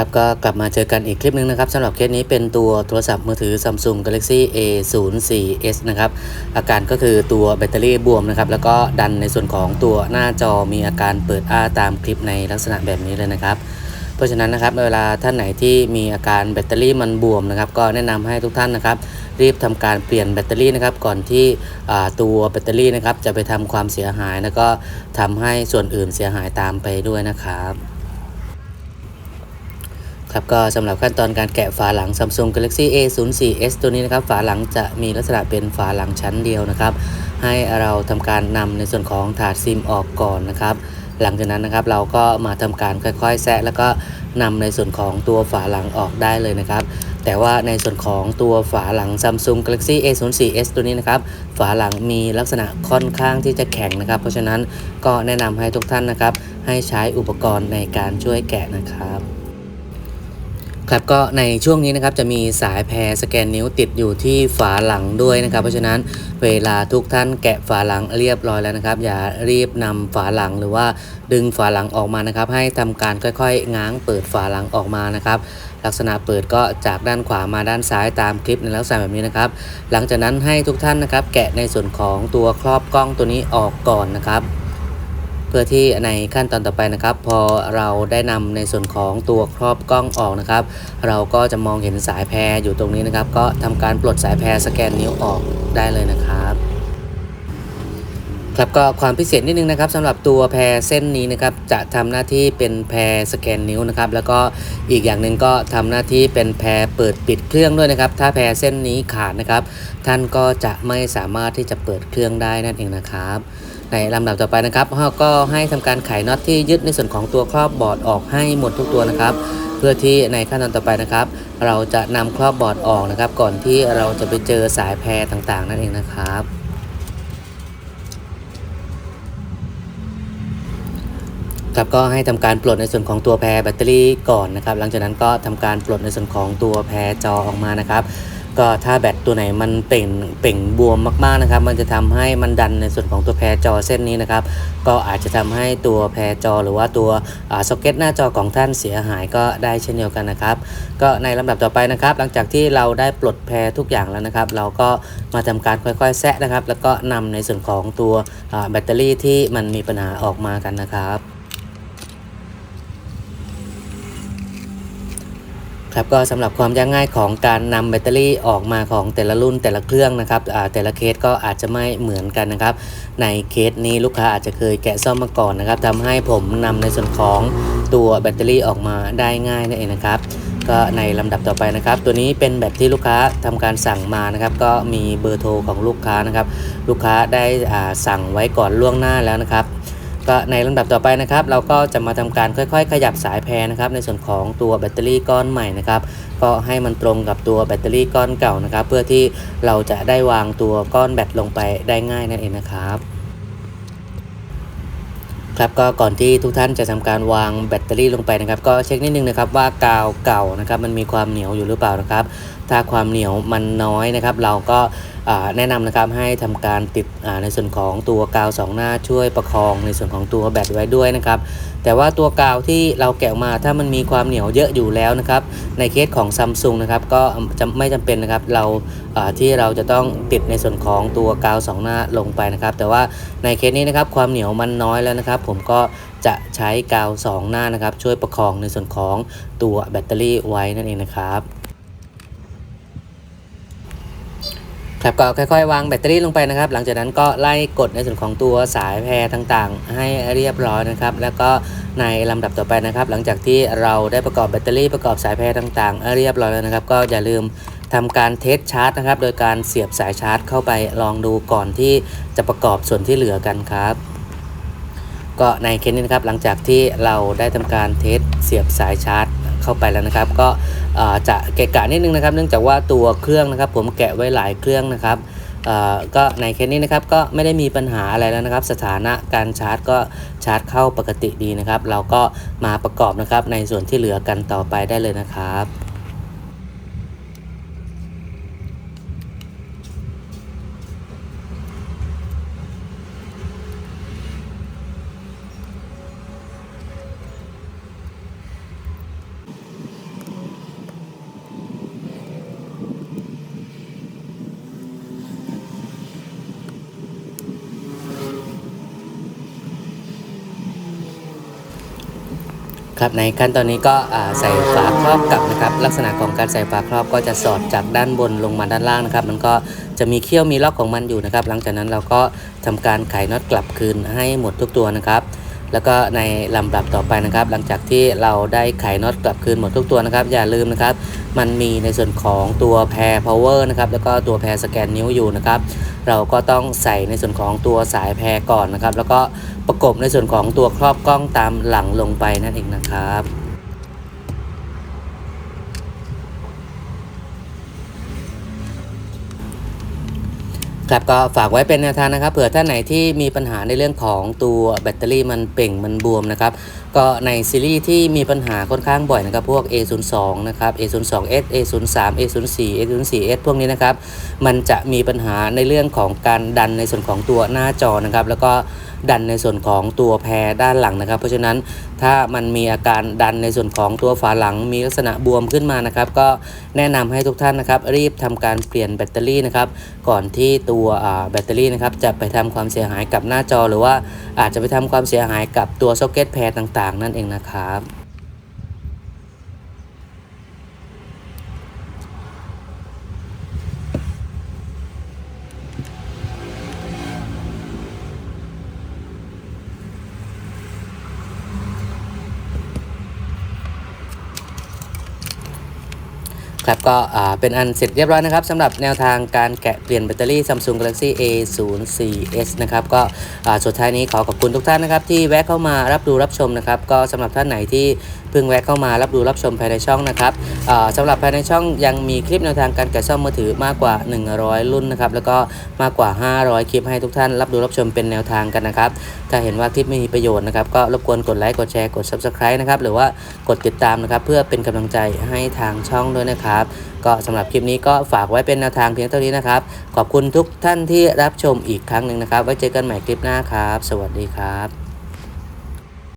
ครับก็กลับมาเจอกันอีกคลิปหนึ่งนะครับสำหรับเคสนี้เป็นตัวโทรศัพท์มือถือ Samsung Galaxy A04s นะครับอาการก็คือตัวแบตเตอรี่บวมนะครับแล้วก็ดันในส่วนของตัวหน้าจอมีอาการเปิดอ้าตามคลิปในลักษณะแบบนี้เลยนะครับ เพราะฉะนั้นนะครับเวลาท่านไหนที่มีอาการแบตเตอรี่มันบวมนะครับก็แนะนำให้ทุกท่านนะครับ รีบทำการเปลี่ยนแบตเตอรี่นะครับก่อนที่ตัวแบตเตอรี่นะครับจะไปทำความเสียหายแล้วก็ทำให้ส่วนอื่นเสียหายตามไปด้วยนะครับ ครับก็สำหรับขั้นตอนการแกะฝาหลัง Samsung Galaxy A04s ตัวนี้นะครับฝาหลังจะมีลักษณะเป็นฝาหลังชั้นเดียวนะครับ ให้เราทำการนำในส่วนของถาดซิมออกก่อนนะครับ หลังจากนั้นนะครับเราก็มาทำการค่อยๆแซะแล้วก็นำในส่วนของตัวฝาหลังออกได้เลยนะครับ แต่ว่าในส่วนของตัวฝาหลัง Samsung Galaxy A04s ตัวนี้นะครับ ฝาหลังมีลักษณะค่อนข้างที่จะแข็งนะครับ เพราะฉะนั้นก็แนะนำให้ทุกท่านนะครับ ให้ใช้อุปกรณ์ในการช่วยแกะนะครับ ครับก็ในช่วงนี้นะครับจะมีสายแพรสแกนนิ้วติดอยู่ที่ฝาหลังด้วยนะครับ เพราะฉะนั้นเวลาทุกท่านแกะฝาหลังเรียบร้อยแล้วนะครับ อย่ารีบนำฝาหลังหรือว่าดึงฝาหลังออกมานะครับ ให้ทำการค่อยๆ ง้างเปิดฝาหลังออกมานะครับลักษณะเปิดก็จากด้านขวามาด้านซ้ายตามคลิปในลักษณะแบบนี้นะครับ หลังจากนั้นให้ทุกท่านนะครับ แกะในส่วนของตัวครอบกล้องตัวนี้ออกก่อนนะครับ เพื่อที่ในขั้นตอนต่อไปนะครับ พอเราได้นำในส่วนของตัวครอบกล้องออกนะครับ เราก็จะมองเห็นสายแพรอยู่ตรงนี้นะครับ ก็ทำการปลดสายแพรสแกนนิ้วออกได้เลยนะครับ ครับก็ความพิเศษนิดนึงนะครับสำหรับตัวแพรเส้นนี้นะครับจะทำหน้าที่เป็นแพรสแกนนิ้วนะครับแล้วก็อีกอย่างหนึ่งก็ทำหน้าที่เป็นแพรเปิดปิดเครื่องด้วยนะครับ ถ้าแพรเส้นนี้ขาดนะครับ ท่านก็จะไม่สามารถที่จะเปิดเครื่องได้นั่นเองนะครับในลำดับต่อไปนะครับเราก็ให้ทำการไขน็อตที่ยึดในส่วนของตัวครอบบอร์ดออกให้หมดทุกตัวนะครับ เพื่อที่ในขั้นตอนต่อไปนะครับ เราจะนำครอบบอร์ดออกนะครับ ก่อนที่เราจะไปเจอสายแพรต่างๆ นั่นเองนะครับ ครับก็ให้ทำการปลดในส่วนของตัวแพรแบตเตอรี่ก่อนนะครับ หลังจากนั้นก็ทำการปลดในส่วนของตัวแพรจอออกมานะครับ ก็ถ้าแบตตัวไหนมันเป่งเป่งบวมมากๆนะครับ มันจะทำให้มันดันในส่วนของตัวแพรจอเส้นนี้นะครับ ก็อาจจะทำให้ตัวแพรจอ หรือว่าตัวซ็อกเก็ตหน้าจอของท่านเสียหายก็ได้เช่นเดียวกันนะครับ ก็ในลำดับต่อไปนะครับ หลังจากที่เราได้ปลดแพรทุกอย่างแล้วนะครับ เราก็มาทำการค่อยๆแซะนะครับ แล้วก็นำในส่วนของตัวแบตเตอรี่ที่มันมีปัญหาออกมากันนะครับ ครับก็สำหรับความยากง่ายของการนำแบตเตอรี่ออกมาของแต่ละรุ่นแต่ละเครื่องนะครับแต่ละเคสก็อาจจะไม่เหมือนกันนะครับ ในเคสนี้ลูกค้าอาจจะเคยแกะซ่อมมาก่อนนะครับทำให้ผมนำในส่วนของตัวแบตเตอรี่ออกมาได้ง่ายนั่นเองนะครับก็ในลำดับต่อไปนะครับ ตัวนี้เป็นแบบที่ลูกค้าทำการสั่งมานะครับ ก็มีเบอร์โทรของลูกค้านะครับ ลูกค้าได้สั่งไว้ก่อนล่วงหน้าแล้วนะครับ ก็ในลำดับต่อไปนะครับ เราก็จะมาทำการค่อยๆ ขยับสายแพรนะครับ ในส่วนของตัวแบตเตอรี่ก้อนใหม่นะครับ ก็ให้มันตรงกับตัวแบตเตอรี่ก้อนเก่านะครับ เพื่อที่เราจะได้วางตัวก้อนแบตลงไปได้ง่ายนั่นเองนะครับครับก็ก่อนที่ทุกท่านจะทำการวางแบตเตอรี่ลงไปนะครับ ก็เช็คนิดนึงนะครับว่ากาวเก่านะครับ มันมีความเหนียวอยู่หรือเปล่านะครับ ถ้าความเหนียวมันน้อยนะครับ เราก็ แนะนำนะครับให้ทำการติดในส่วนของตัวกาวสองหน้าช่วยประคองในส่วนของตัวแบตไว้ด้วยนะครับ แต่ว่าตัวกาวที่เราแกะมาถ้ามันมีความเหนียวเยอะอยู่แล้วนะครับ ในเคสของซัมซุงนะครับก็จะไม่จำเป็นนะครับเราาที่เราจะต้องติดในส่วนของตัวกาวสองหน้าลงไปนะครับ แต่ว่าในเคสนี้นะครับความเหนียวมันน้อยแล้วนะครับ ผมก็จะใช้กาวสองหน้านะครับ ช่วยประคองในส่วนของตัวแบตเตอรี่ไว้นั่นเองนะครับ ครับก็ค่อยๆ วางแบตเตอรี่ลงไปนะครับ หลังจากนั้นก็ไล่กดในส่วนของตัวสายแพรต่างๆ ให้เรียบร้อยนะครับ แล้วก็ในลำดับต่อไปนะครับ หลังจากที่เราได้ประกอบแบตเตอรี่ประกอบสายแพรต่างๆ เรียบร้อยแล้วนะครับ ก็อย่าลืมทำการเทสชาร์จนะครับ โดยการเสียบสายชาร์จเข้าไปลองดูก่อนที่จะประกอบส่วนที่เหลือกันครับ ก็ในเคสนี้นะครับหลังจากที่เราได้ทำการเทสเสียบสายชาร์จ เข้าไปแล้วนะครับ ก็จะเกะกะนิดนึงนะครับ เนื่องจากว่าตัวเครื่องนะครับผมแกะไว้หลายเครื่องนะครับก็ในเคสนี้นะครับก็ไม่ได้มีปัญหาอะไรแล้วนะครับ สถานะการชาร์จก็ชาร์จเข้าปกติดีนะครับ เราก็มาประกอบนะครับในส่วนที่เหลือกันต่อไปได้เลยนะครับ ครับในขั้นตอนนี้ก็ใส่ฝาครอบกลับนะครับ ลักษณะของการใส่ฝาครอบก็จะสอดจากด้านบนลงมาด้านล่างนะครับ มันก็จะมีเขี้ยวมีล็อกของมันอยู่นะครับ หลังจากนั้นเราก็ทำการไขน็อตกลับคืนให้หมดทุกตัวนะครับ แล้วก็ในลำดับต่อไปนะครับ หลังจากที่เราได้ไขน็อตกลับคืนหมดทุกตัวนะครับ อย่าลืมนะครับ มันมีในส่วนของตัวแพร power นะครับแล้วก็ตัวแพรสแกนนิ้วอยู่นะครับ เราก็ต้องใส่ในส่วนของตัวสายแพรก่อนนะครับ แล้วก็ประกบในส่วนของตัวครอบกล้องตามหลังลงไปนั่นเองนะครับ ครับก็ฝากไว้เป็นแนวทางนะครับเผื่อท่านไหนที่มีปัญหาในเรื่องของตัวแบตเตอรี่มันเป่งมันบวมนะครับก็ในซีรีส์ที่มีปัญหาค่อนข้างบ่อยนะครับพวก A02 นะครับ A02S A03 A04 A04S พวกนี้นะครับมันจะมีปัญหาในเรื่องของการดันในส่วนของตัวหน้าจอนะครับ แล้วก็ดันในส่วนของตัวแพรด้านหลังนะครับ เพราะฉะนั้นถ้ามันมีอาการดันในส่วนของตัวฝาหลังมีลักษณะบวมขึ้นมานะครับ ก็แนะนำให้ทุกท่านนะครับ รีบทำการเปลี่ยนแบตเตอรี่นะครับก่อนที่ตัวแบตเตอรี่นะครับจะไปทำความเสียหายกับหน้าจอ หรือว่าอาจจะไปทำความเสียหายกับตัวซ็อกเก็ตแพรต่างๆ นั่นเองนะครับ ครับก็เป็นอันเสร็จเรียบร้อยนะครับสำหรับแนวทางการแกะเปลี่ยนแบตเตอรี่ Samsung Galaxy A04s นะครับก็สุดท้ายนี้ขอขอบคุณทุกท่านนะครับที่แวะเข้ามารับดูรับชมนะครับก็สำหรับท่านไหนที่เพิ่งแวะเข้ามารับดูรับชมภายในช่องนะครับสำหรับภายในช่องยังมีคลิปแนวทางการแกะซ่อมมือถือมากกว่า 100 รุ่นนะครับแล้วก็มากกว่า 500 คลิปให้ทุกท่านรับดูรับชมเป็นแนวทางกันนะครับถ้าเห็นว่าคลิปไม่มีประโยชน์นะครับก็รบกวนกดไลค์กดแชร์กด Subscribe นะครับหรือว่ากดติดตามนะครับเพื่อเป็นกำลังใจให้ทางช่องด้วยนะครับก็สำหรับคลิปนี้ก็ฝากไว้เป็นแนวทางเพียงเท่านี้นะครับ ขอบคุณทุกท่านที่รับชมอีกครั้งหนึ่งนะครับ ไว้เจอกันใหม่คลิปหน้าครับ สวัสดีครับ